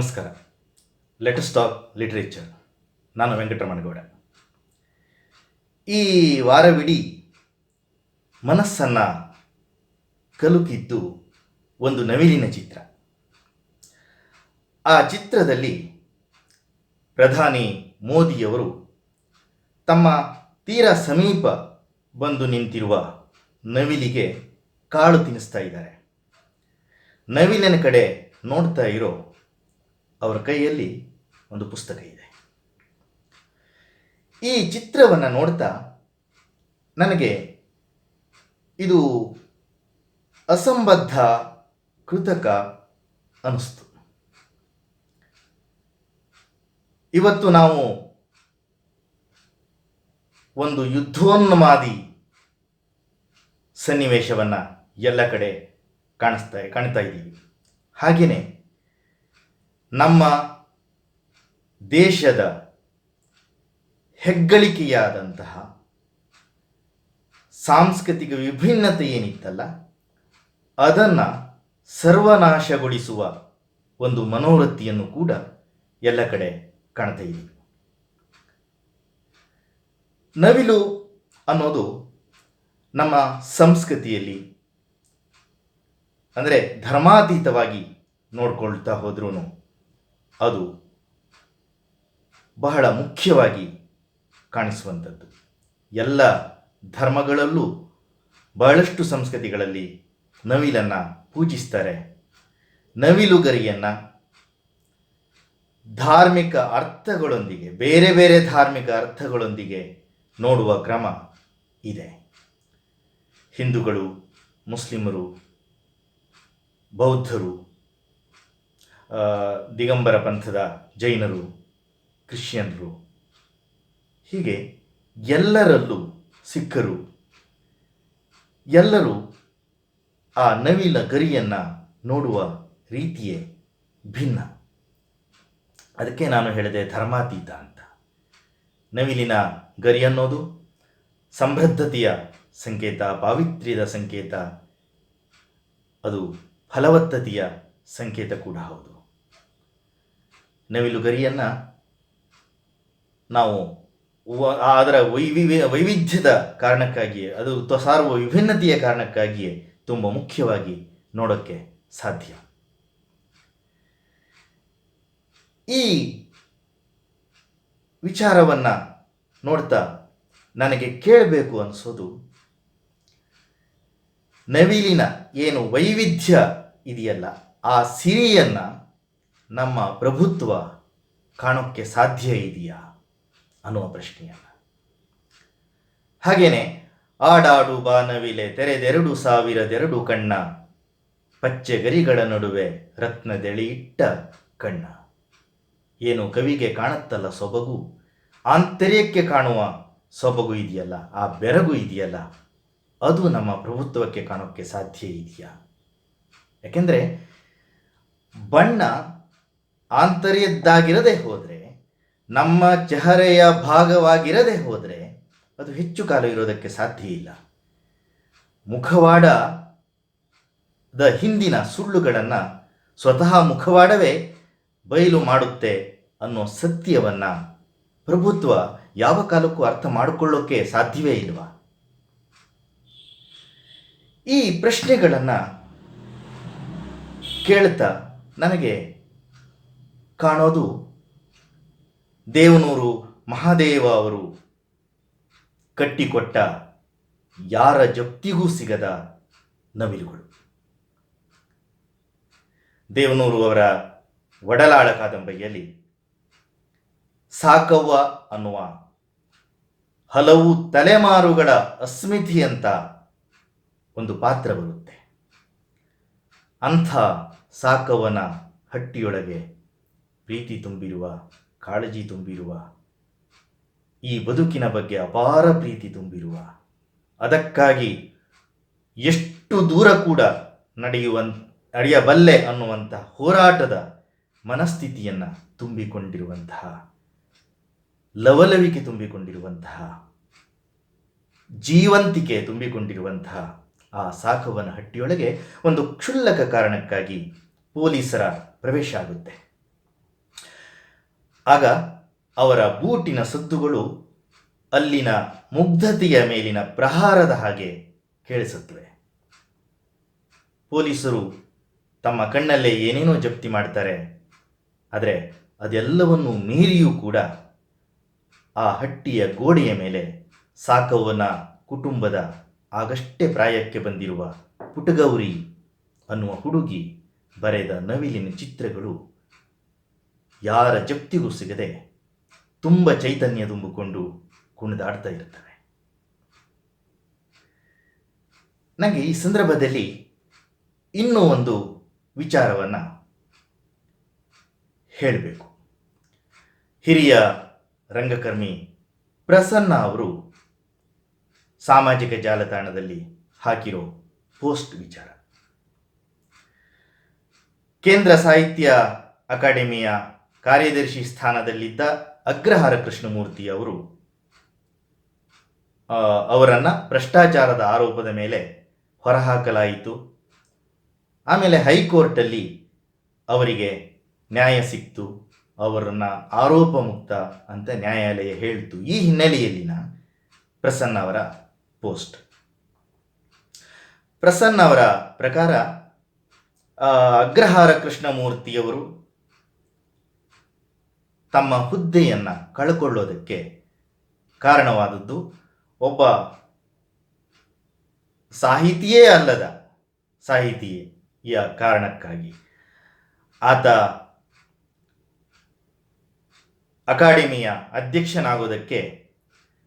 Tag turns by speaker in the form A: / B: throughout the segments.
A: ನಮಸ್ಕಾರ. Lettuce talk literature ನಾನು ವೆಂಕಟರಮಣಗೌಡ. ಈ ವಾರವಿಡೀ ಮನಸ್ಸನ್ನು ಕಲುಕಿದ್ದು ಒಂದು ನವಿಲಿನ ಚಿತ್ರ. ಆ ಚಿತ್ರದಲ್ಲಿ ಪ್ರಧಾನಿ ಮೋದಿಯವರು ತಮ್ಮ ತೀರ ಸಮೀಪ ಬಂದು ನಿಂತಿರುವ ನವಿಲಿಗೆ ಕಾಳು ತಿನ್ನಿಸ್ತಾ ಇದ್ದಾರೆ. ನವಿಲಿನ ಕಡೆ ನೋಡ್ತಾ ಇರೋ ಅವರ ಕೈಯಲ್ಲಿ ಒಂದು ಪುಸ್ತಕ ಇದೆ. ಈ ಚಿತ್ರವನ್ನು ನೋಡ್ತಾ ನನಗೆ ಇದು ಅಸಂಬದ್ಧ, ಕೃತಕ ಅನಿಸ್ತು ಇವತ್ತು ನಾವು ಒಂದು ಯುದ್ಧೋನ್ಮಾದಿ ಸನ್ನಿವೇಶವನ್ನು ಎಲ್ಲ ಕಡೆ ಕಾಣಿಸ್ತಾ, ಕಾಣ್ತಾ ಇದ್ದೀವಿ. ಹಾಗೆಯೇ ನಮ್ಮ ದೇಶದ ಹೆಗ್ಗಳಿಕೆಯಾದಂತಹ ಸಾಂಸ್ಕೃತಿಕ ವಿಭಿನ್ನತೆ ಏನಿತ್ತಲ್ಲ, ಅದನ್ನು ಸರ್ವನಾಶಗೊಳಿಸುವ ಒಂದು ಮನೋವೃತ್ತಿಯನ್ನು ಕೂಡ ಎಲ್ಲ ಕಡೆ ಕಾಣ್ತಾ ಇದ್ದೀವಿ ನವಿಲು ಅನ್ನೋದು ನಮ್ಮ ಸಂಸ್ಕೃತಿಯಲ್ಲಿ ಅಂದರೆ ಧರ್ಮಾತೀತವಾಗಿ ನೋಡ್ಕೊಳ್ತಾ ಹೋದ್ರೂ ಅದು ಬಹಳ ಮುಖ್ಯವಾಗಿ ಕಾಣಿಸುವಂಥದ್ದು. ಎಲ್ಲ ಧರ್ಮಗಳಲ್ಲೂ ಬಹಳಷ್ಟು ಸಂಸ್ಕೃತಿಗಳಲ್ಲಿ ನವಿಲನ್ನು ಪೂಜಿಸ್ತಾರೆ. ನವಿಲುಗರಿಯನ್ನು ಧಾರ್ಮಿಕ ಅರ್ಥಗಳೊಂದಿಗೆ, ಬೇರೆ ಬೇರೆ ಧಾರ್ಮಿಕ ಅರ್ಥಗಳೊಂದಿಗೆ ನೋಡುವ ಕ್ರಮ ಇದೆ. ಹಿಂದೂಗಳು, ಮುಸ್ಲಿಮರು, ಬೌದ್ಧರು ದಿಗಂಬರ ಪಂಥದ ಜೈನರು, ಕ್ರಿಶ್ಚಿಯನ್ರು, ಹೀಗೆ ಎಲ್ಲರಲ್ಲೂ ಸಿಕ್ಕರು ಎಲ್ಲರೂ ಆ ನವಿಲ ಗರಿಯನ್ನು ನೋಡುವ ರೀತಿಯೇ ಭಿನ್ನ. ಅದಕ್ಕೆ ನಾನು ಹೇಳಿದೆ ಧರ್ಮಾತೀತ ಅಂತ. ನವಿಲಿನ ಗರಿ ಅನ್ನೋದು ಸಮೃದ್ಧತೆಯ ಸಂಕೇತ, ಪಾವಿತ್ರ್ಯದ ಸಂಕೇತ, ಅದು ಫಲವತ್ತತೆಯ ಸಂಕೇತ ಕೂಡ ಹೌದು. ನವಿಲು ಗರಿಯನ್ನು ನಾವು ಅದರ ವೈವಿ, ವೈವಿಧ್ಯದ ಕಾರಣಕ್ಕಾಗಿಯೇ, ಅದು ಸಾರುವ ವಿಭಿನ್ನತೆಯ ಕಾರಣಕ್ಕಾಗಿಯೇ ತುಂಬ ಮುಖ್ಯವಾಗಿ ನೋಡೋಕ್ಕೆ ಸಾಧ್ಯ. ಈ ವಿಚಾರವನ್ನು ನೋಡ್ತಾ ನನಗೆ ಕೇಳಬೇಕು ಅನಿಸೋದು, ನವಿಲಿನ ಏನು ವೈವಿಧ್ಯ ಇದೆಯಲ್ಲ, ಆ ಸಿರಿಯನ್ನು ನಮ್ಮ ಪ್ರಭುತ್ವ ಕಾಣೋಕ್ಕೆ ಸಾಧ್ಯ ಇದೆಯಾ ಅನ್ನುವ ಪ್ರಶ್ನೆಯನ್ನು. ಹಾಗೇನೆ ಆಡಾಡು ಬಾನವಿಲೆ ತೆರೆದೆರಡು ಸಾವಿರದೆರಡು ಕಣ್ಣ ಪಚ್ಚೆ ಗರಿಗಳ ನಡುವೆ ರತ್ನದೆಳೆಯಿಟ್ಟ ಕಣ್ಣ. ಏನು ಕವಿಗೆ ಕಾಣತ್ತಲ್ಲ ಸೊಬಗು, ಆಂತರ್ಯಕ್ಕೆ ಕಾಣುವ ಸೊಬಗು ಇದೆಯಲ್ಲ, ಆ ಬೆರಗು ಇದೆಯಲ್ಲ, ಅದು ನಮ್ಮ ಪ್ರಭುತ್ವಕ್ಕೆ ಕಾಣೋಕ್ಕೆ ಸಾಧ್ಯ ಇದೆಯಾ? ಯಾಕೆಂದರೆ ಬಣ್ಣ ಆಂತರ್ಯದ್ದಾಗಿರದೆ ಹೋದರೆ, ನಮ್ಮ ಚಹರೆಯ ಭಾಗವಾಗಿರದೆ ಹೋದರೆ ಅದು ಹೆಚ್ಚು ಕಾಲ ಇರೋದಕ್ಕೆ ಸಾಧ್ಯ ಇಲ್ಲ. ಮುಖವಾಡದ ಹಿಂದಿನ ಸುಳ್ಳುಗಳನ್ನು ಸ್ವತಃ ಮುಖವಾಡವೇ ಬಯಲು ಮಾಡುತ್ತೆ ಅನ್ನೋ ಸತ್ಯವನ್ನು ಪ್ರಭುತ್ವ ಯಾವ ಕಾಲಕ್ಕೂ ಅರ್ಥ ಮಾಡಿಕೊಳ್ಳೋಕ್ಕೆ ಸಾಧ್ಯವೇ ಇಲ್ವಾ? ಈ ಪ್ರಶ್ನೆಗಳನ್ನು ಕೇಳ್ತಾ ನನಗೆ ಕಾಣೋದು ದೇವನೂರು ಮಹಾದೇವ ಅವರು ಕಟ್ಟಿಕೊಟ್ಟ ಯಾರ ಜಪ್ತಿಗೂ ಸಿಗದ ನವಿಲುಗಳು. ದೇವನೂರು ಅವರ ಒಡಲಾಳ ಕಾದಂಬರಿಯಲ್ಲಿ ಸಾಕವ್ವ ಅನ್ನುವ ಹಲವು ತಲೆಮಾರುಗಳ ಅಸ್ಮಿತೆಯಂತ ಒಂದು ಪಾತ್ರ ಬರುತ್ತೆ. ಅಂಥ ಸಾಕವ್ವನ ಹಟ್ಟಿಯೊಳಗೆ ಪ್ರೀತಿ ತುಂಬಿರುವ, ಕಾಳಜಿ ತುಂಬಿರುವ, ಈ ಬದುಕಿನ ಬಗ್ಗೆ ಅಪಾರ ಪ್ರೀತಿ ತುಂಬಿರುವ, ಅದಕ್ಕಾಗಿ ಎಷ್ಟು ದೂರ ಕೂಡ ನಡೆಯುವ ನಡೆಯಬಲ್ಲೆ ಅನ್ನುವಂಥ ಹೋರಾಟದ ಮನಸ್ಥಿತಿಯನ್ನು ತುಂಬಿಕೊಂಡಿರುವಂತಹ, ಲವಲವಿಕೆ ತುಂಬಿಕೊಂಡಿರುವಂತಹ, ಜೀವಂತಿಕೆ ತುಂಬಿಕೊಂಡಿರುವಂತಹ ಆ ಸಾಕವನ ಹಟ್ಟಿಯೊಳಗೆ ಒಂದು ಕ್ಷುಲ್ಲಕ ಕಾರಣಕ್ಕಾಗಿ ಪೊಲೀಸರ ಪ್ರವೇಶ ಆಗುತ್ತೆ. ಆಗ ಅವರ ಬೂಟಿನ ಸದ್ದುಗಳು ಅಲ್ಲಿನ ಮುಗ್ಧತೆಯ ಮೇಲಿನ ಪ್ರಹಾರದ ಹಾಗೆ ಕೇಳಿಸುತ್ತವೆ. ಪೊಲೀಸರು ತಮ್ಮ ಕಣ್ಣಲ್ಲೇ ಏನೇನೋ ಜಪ್ತಿ ಮಾಡ್ತಾರೆ. ಆದರೆ ಅದೆಲ್ಲವನ್ನು ಮೀರಿಯೂ ಕೂಡ ಆ ಹಟ್ಟಿಯ ಗೋಡೆಯ ಮೇಲೆ ಸಾಕವ್ವನ ಕುಟುಂಬದ ಆಗಷ್ಟೇ ಪ್ರಾಯಕ್ಕೆ ಬಂದಿರುವ ಪುಟಗೌರಿ ಅನ್ನುವ ಹುಡುಗಿ ಬರೆದ ನವಿಲಿನ ಚಿತ್ರಗಳು ಯಾರ ಜಪ್ತಿಗೂ ಸಿಗದೆ ತುಂಬ ಚೈತನ್ಯ ತುಂಬಿಕೊಂಡು ಕುಣಿದಾಡ್ತಾ ಇರುತ್ತವೆ ನನಗೆ ಈ ಸಂದರ್ಭದಲ್ಲಿ ಇನ್ನೂ ಒಂದು ವಿಚಾರವನ್ನು ಹೇಳಬೇಕು. ಹಿರಿಯ ರಂಗಕರ್ಮಿ ಪ್ರಸನ್ನ ಅವರು ಸಾಮಾಜಿಕ ಜಾಲತಾಣದಲ್ಲಿ ಹಾಕಿರೋ ಪೋಸ್ಟ್ ವಿಚಾರ. ಕೇಂದ್ರ ಸಾಹಿತ್ಯ ಅಕಾಡೆಮಿಯ ಕಾರ್ಯದರ್ಶಿ ಸ್ಥಾನದಲ್ಲಿದ್ದ ಅಗ್ರಹಾರ ಕೃಷ್ಣಮೂರ್ತಿ ಅವರು ಅವರನ್ನು ಭ್ರಷ್ಟಾಚಾರದ ಆರೋಪದ ಮೇಲೆ ಹೊರಹಾಕಲಾಯಿತು. ಆಮೇಲೆ ಹೈಕೋರ್ಟಲ್ಲಿ ಅವರಿಗೆ ನ್ಯಾಯ ಸಿಕ್ತು. ಅವರನ್ನು ಆರೋಪ ಮುಕ್ತ ಅಂತ ನ್ಯಾಯಾಲಯ ಹೇಳ್ತು. ಈ ಹಿನ್ನೆಲೆಯಲ್ಲಿನ ಪ್ರಸನ್ನ ಅವರ ಪೋಸ್ಟ್. ಪ್ರಸನ್ನ ಅವರ ಪ್ರಕಾರ ಅಗ್ರಹಾರ ಕೃಷ್ಣಮೂರ್ತಿಯವರು ತಮ್ಮ ಹುದ್ದೆಯನ್ನು ಕಳ್ಕೊಳ್ಳೋದಕ್ಕೆ ಕಾರಣವಾದದ್ದು ಒಬ್ಬ ಸಾಹಿತಿಯೇ ಅಲ್ಲದ ಸಾಹಿತಿಯ ಕಾರಣಕ್ಕಾಗಿ. ಆತ ಅಕಾಡೆಮಿಯ ಅಧ್ಯಕ್ಷನಾಗೋದಕ್ಕೆ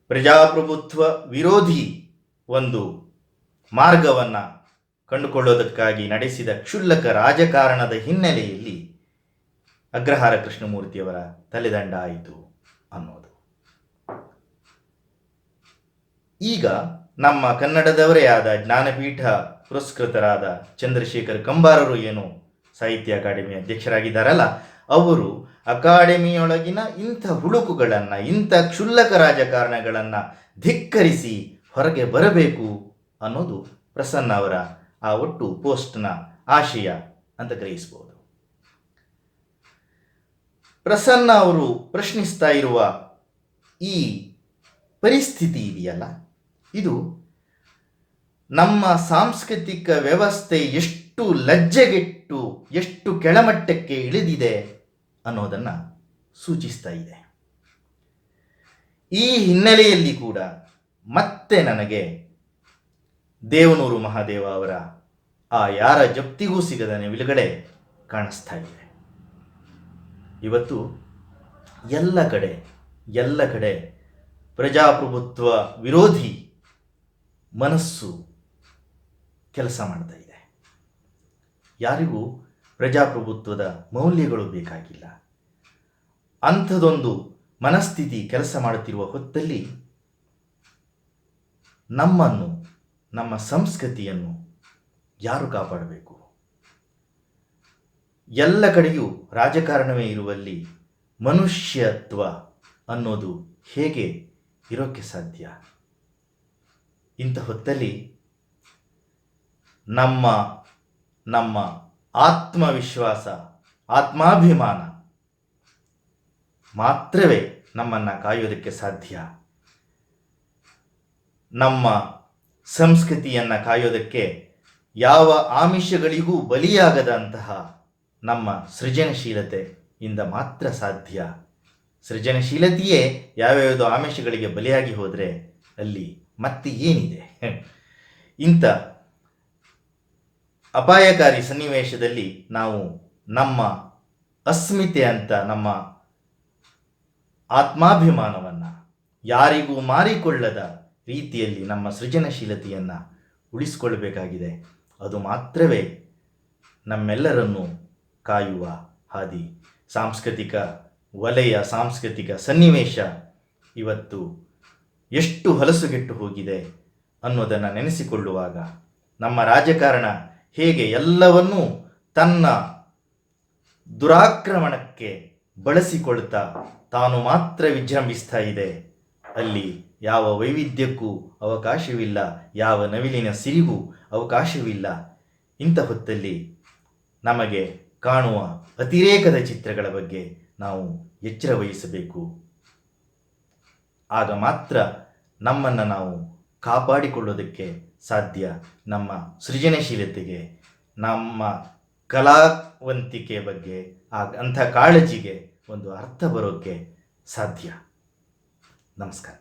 A: ಪ್ರಜಾಪ್ರಭುತ್ವ ವಿರೋಧಿ ಒಂದು ಮಾರ್ಗವನ್ನು ಕಂಡುಕೊಳ್ಳೋದಕ್ಕಾಗಿ ನಡೆಸಿದ ಕ್ಷುಲ್ಲಕ ರಾಜಕಾರಣದ ಹಿನ್ನೆಲೆಯಲ್ಲಿ ಅಗ್ರಹಾರ ಕೃಷ್ಣಮೂರ್ತಿಯವರ ತಲೆದಂಡ ಆಯಿತು ಅನ್ನೋದು. ಈಗ ನಮ್ಮ ಕನ್ನಡದವರೇ ಆದ ಜ್ಞಾನಪೀಠ ಪುರಸ್ಕೃತರಾದ ಚಂದ್ರಶೇಖರ್ ಕಂಬಾರರು ಏನು ಸಾಹಿತ್ಯ ಅಕಾಡೆಮಿ ಅಧ್ಯಕ್ಷರಾಗಿದ್ದಾರಲ್ಲ, ಅವರು ಅಕಾಡೆಮಿಯೊಳಗಿನ ಇಂಥ ಹುಳುಕುಗಳನ್ನು, ಇಂಥ ಕ್ಷುಲ್ಲಕ ರಾಜಕಾರಣಗಳನ್ನು ಧಿಕ್ಕರಿಸಿ ಹೊರಗೆ ಬರಬೇಕು ಅನ್ನೋದು ಪ್ರಸನ್ನ ಅವರ ಆ ಒಟ್ಟು ಪೋಸ್ಟ್ನ ಆಶಯ ಅಂತ ಗ್ರಹಿಸಬಹುದು ಪ್ರಸನ್ನ ಅವರು ಪ್ರಶ್ನಿಸ್ತಾ ಇರುವ ಈ ಪರಿಸ್ಥಿತಿ ಇದೆಯಲ್ಲ? ಇದು ನಮ್ಮ ಸಾಂಸ್ಕೃತಿಕ ವ್ಯವಸ್ಥೆ ಎಷ್ಟು ಲಜ್ಜೆಗೆಟ್ಟು, ಎಷ್ಟು ಕೆಳಮಟ್ಟಕ್ಕೆ ಇಳಿದಿದೆ ಅನ್ನೋದನ್ನು ಸೂಚಿಸ್ತಾ ಇದೆ. ಈ ಹಿನ್ನೆಲೆಯಲ್ಲಿ ಕೂಡ ಮತ್ತೆ ನನಗೆ ದೇವನೂರು ಮಹಾದೇವ ಅವರ ಆ ಯಾರ ಜಪ್ತಿಗೂ ಸಿಗದ ನಿಲುಗಡೆ ಕಾಣಿಸ್ತಾ ಇದೆ ಇವತ್ತು ಎಲ್ಲ ಕಡೆ ಎಲ್ಲ ಕಡೆ ಪ್ರಜಾಪ್ರಭುತ್ವ ವಿರೋಧಿ ಮನಸ್ಸು ಕೆಲಸ ಮಾಡ್ತಾ ಇದೆ. ಯಾರಿಗೂ ಪ್ರಜಾಪ್ರಭುತ್ವದ ಮೌಲ್ಯಗಳು ಬೇಕಾಗಿಲ್ಲ. ಅಂಥದೊಂದು ಮನಸ್ಥಿತಿ ಕೆಲಸ ಮಾಡುತ್ತಿರುವ ಹೊತ್ತಲ್ಲಿ ನಮ್ಮನ್ನು, ನಮ್ಮ ಸಂಸ್ಕೃತಿಯನ್ನು ಯಾರು ಕಾಪಾಡಬೇಕು? ಎಲ್ಲ ಕಡೆಯೂ ರಾಜಕಾರಣವೇ ಇರುವಲ್ಲಿ ಮನುಷ್ಯತ್ವ ಅನ್ನೋದು ಹೇಗೆ ಇರೋಕ್ಕೆ ಸಾಧ್ಯ? ಇಂಥ ಹೊತ್ತಲ್ಲಿ ನಮ್ಮ ನಮ್ಮ ಆತ್ಮವಿಶ್ವಾಸ, ಆತ್ಮಾಭಿಮಾನ ಮಾತ್ರವೇ ನಮ್ಮನ್ನು ಕಾಯೋದಕ್ಕೆ ಸಾಧ್ಯ. ನಮ್ಮ ಸಂಸ್ಕೃತಿಯನ್ನು ಕಾಯೋದಕ್ಕೆ ಯಾವ ಆಮಿಷಗಳಿಗೂ ಬಲಿಯಾಗದಂತಹ ನಮ್ಮ ಸೃಜನಶೀಲತೆ ಇಂದ ಮಾತ್ರ ಸಾಧ್ಯ. ಸೃಜನಶೀಲತೆಯೇ ಯಾವ್ಯಾವುದೋ ಆಮಿಷಗಳಿಗೆ ಬಲಿಯಾಗಿ ಹೋದರೆ ಅಲ್ಲಿ ಮತ್ತೆ ಏನಿದೆ? ಇಂಥ ಅಪಾಯಕಾರಿ ಸನ್ನಿವೇಶದಲ್ಲಿ ನಾವು ನಮ್ಮ ಅಸ್ಮಿತೆ ಅಂತ ನಮ್ಮ ಆತ್ಮಾಭಿಮಾನವನ್ನು ಯಾರಿಗೂ ಮಾರಿಕೊಳ್ಳದ ರೀತಿಯಲ್ಲಿ ನಮ್ಮ ಸೃಜನಶೀಲತೆಯನ್ನು ಉಳಿಸಿಕೊಳ್ಳಬೇಕಾಗಿದೆ ಅದು ಮಾತ್ರವೇ ನಮ್ಮೆಲ್ಲರನ್ನು ಕಾಯುವ ಹಾದಿ. ಸಾಂಸ್ಕೃತಿಕ ವಲಯ, ಸಾಂಸ್ಕೃತಿಕ ಸನ್ನಿವೇಶ ಇವತ್ತು ಎಷ್ಟು ಹೊಲಸುಗೆಟ್ಟು ಹೋಗಿದೆ ಅನ್ನೋದನ್ನು ನೆನೆಸಿಕೊಳ್ಳುವಾಗ ನಮ್ಮ ರಾಜಕಾರಣ ಹೇಗೆ ಎಲ್ಲವನ್ನೂ ತನ್ನ ದುರಾಕ್ರಮಣಕ್ಕೆ ಬಳಸಿಕೊಳ್ತಾ ತಾನು ಮಾತ್ರ ವಿಜೃಂಭಿಸ್ತಾ ಇದೆ, ಅಲ್ಲಿ ಯಾವ ವೈವಿಧ್ಯಕ್ಕೂ ಅವಕಾಶವಿಲ್ಲ, ಯಾವ ನವಿಲಿನ ಸಿರಿಗೂ ಅವಕಾಶವಿಲ್ಲ. ಇಂಥ ಹೊತ್ತಲ್ಲಿ ನಮಗೆ ಕಾಣುವ ಅತಿರೇಕದ ಚಿತ್ರಗಳ ಬಗ್ಗೆ ನಾವು ಎಚ್ಚರ ವಹಿಸಬೇಕು. ಆಗ ಮಾತ್ರ ನಮ್ಮನ್ನು ನಾವು ಕಾಪಾಡಿಕೊಳ್ಳೋದಕ್ಕೆ ಸಾಧ್ಯ. ನಮ್ಮ ಸೃಜನಶೀಲತೆಗೆ, ನಮ್ಮ ಕಲಾವಂತಿಕೆ ಬಗ್ಗೆ ಆ ಅಂಥ ಕಾಳಜಿಗೆ ಒಂದು ಅರ್ಥ ಬರೋಕ್ಕೆ ಸಾಧ್ಯ. ನಮಸ್ಕಾರ.